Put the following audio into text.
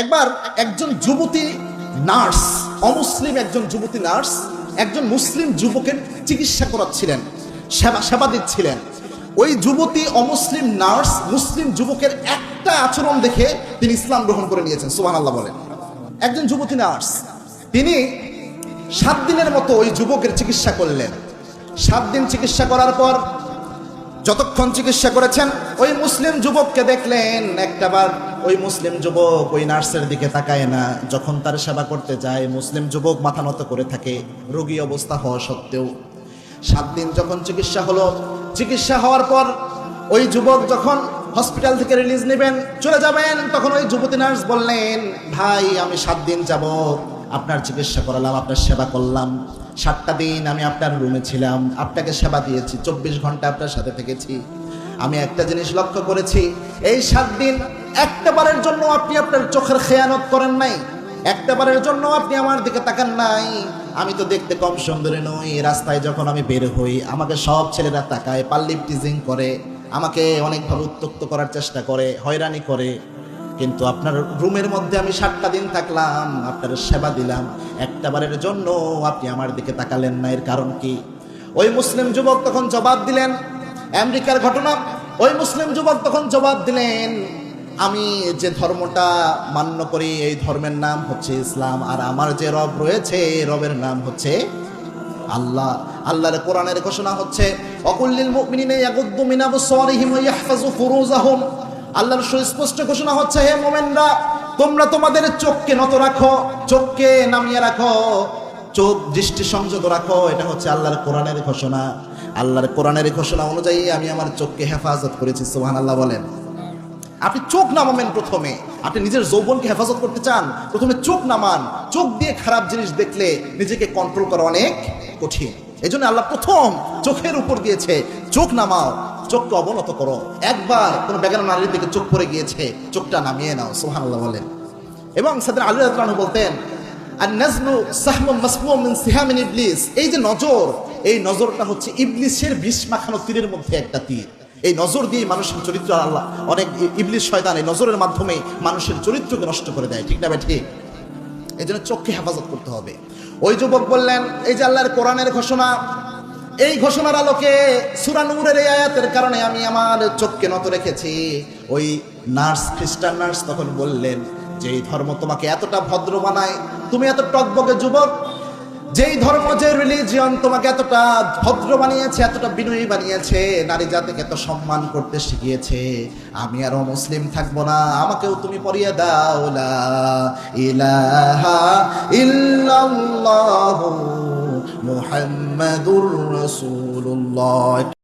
একবার একজন যুবতী নার্স, অমুসলিম একজন যুবতী নার্স, একজন মুসলিম যুবকের চিকিৎসা করাচ্ছিলেন, সেবা সেবা দিচ্ছিলেন। ওই যুবতী অমুসলিম নার্স, মুসলিম যুবকের একটা আচরণ দেখে তিনি ইসলাম গ্রহণ করে নিয়েছেন সুবান আল্লাহ বলেন। একজন যুবতী নার্স, তিনি সাত দিনের মতো ওই যুবকের চিকিৎসা করলেন। সাত দিন চিকিৎসা করার পর যতক্ষণ চিকিৎসা করেছেন, ওই মুসলিম যুবককে দেখলেন, একটাবার ওই মুসলিম যুবক ওই নার্সের দিকে তাকায় না। যখন তার সেবা করতে যায়, মুসলিম যুবক মাথা নত করে থাকে, রোগী অবস্থা হওয়া সত্ত্বেও। সাত দিন যখন চিকিৎসা হলো, চিকিৎসা হওয়ার পর ওই যুবক যখন হসপিটাল থেকে রিলিজ নেবেন, চলে যাবেন, তখন ওই যুবতী নার্স বললেন, ভাই, আমি সাত দিন যাব আপনার চিকিৎসা করালাম, আপনার সেবা করলাম। সাতটা দিন আমি আপনার রুমে ছিলাম। আপনাকে সেবা দিয়েছি। চব্বিশ ঘণ্টা আপনার সাথে থেকেছি। আমি একটা জিনিস লক্ষ্য করেছি। এই সাত দিন একটা বারের জন্য আপনি আপনার চোখের খেয়ানত করেন নাই। একটা বারের জন্য আপনি আমার দিকে তাকান নাই। আমি তো দেখতে কম সুন্দরী নই। রাস্তায় যখন আমি বের হই, আমাকে সব ছেলেরা তাকায় পাল্লিপ টিজিং করে, আমাকে অনেকভাবে উত্তক্ত করার চেষ্টা করে, হয়রানি করে। কিন্তু আপনার রুমের মধ্যে আমি সাতটা দিন থাকলাম, আপনার সেবা দিলাম। একটা বারের জন্য আপনি আমার দিকে তাকালেন না, এর কারণ কি? ওই মুসলিম যুবক তখন জবাব দিলেন, আমেরিকার ঘটনা, ওই মুসলিম যুবক তখন জবাব দিলেন, আমি যে ধর্মটা মান্য করি, এই ধর্মের নাম হচ্ছে ইসলাম, আর আমার যে রব রয়েছে রবের নাম হচ্ছে আল্লাহ। আল্লাহর কোরআনের ঘোষণা হচ্ছে অকুল্লিল মুমিনিনা ইয়াগুদ্দু মিন আবসারিহিম ওয়া ইয়াহফাজু ফুরুজাহুম। আল্লাহর সুস্পষ্ট ঘোষণা হচ্ছে, হে মোমেনরা, তোমরা তোমাদের চোখকে নত রাখো, চোখকে নামিয়ে রাখো, চোখ দৃষ্টি সংযোগ রাখো। এটা হচ্ছে আল্লাহর কোরআনের ঘোষণা। আল্লাহর কোরআনের ঘোষণা অনুযায়ী আমি আমার চোখকে হেফাজত করেছি সোহান আল্লাহ বলেন। আপনি চোখ নামাবেন প্রথমে, আপনি নিজের যৌবনকে হেফাজত করতে চান, প্রথমে চোখ নামান, চোখ দিয়ে খারাপ জিনিস দেখলে নিজেকে কন্ট্রোল করা অনেক কঠিন। এই জন্য আল্লাহ প্রথম চোখের উপর দিয়েছে চোখ নামাও, চোখকে অবনত করো। একবার কোনো বেগানা নারীর দিকে চোখ পড়ে গিয়েছে, চোখটা নামিয়ে নাও সোহান আল্লাহ বলেন। এবং সাদের আলী রাজু বলতেন আর মাসমুম সিহামিন ইবলিস। এই যে নজর, এই নজরটা হচ্ছে ইবলিসের বিষ মাখানো তীরের মধ্যে একটা তীর। এই নজর দিয়ে মানুষের চরিত্র আল্লাহ অনেক ইবলিস শয়তান এই নজরের মাধ্যমে মানুষের চরিত্রকে নষ্ট করে দেয়। ঠিক না ভাই ঠিক? এই জন্য চোখকে হেফাজত করতে হবে। ওই যুবক বললেন, এই যে আল্লাহর কোরআনের ঘোষণা, এই ঘোষণার আলোকে সুরানুরের এই আয়াতের কারণে আমি আমার চোখকে নত রেখেছি। ওই নার্স, খ্রিস্টান নার্স তখন বললেন, যে এই ধর্ম তোমাকে এতটা ভদ্র বানায়, তুমি এত টকবকে যুবক যেই ধর্ম, যে রিলিজিয়ন তোমাকে এতটা ভদ্র বানিয়েছে, এতটা বিনয়ী বানিয়েছে, নারী জাতিকে এত সম্মান করতে শিখিয়েছে। আমি আরও মুসলিম থাকব না, আমাকেও তুমি পরিয়ে দাও, লা মুহাম্মাদুর রাসূলুল্লাহ।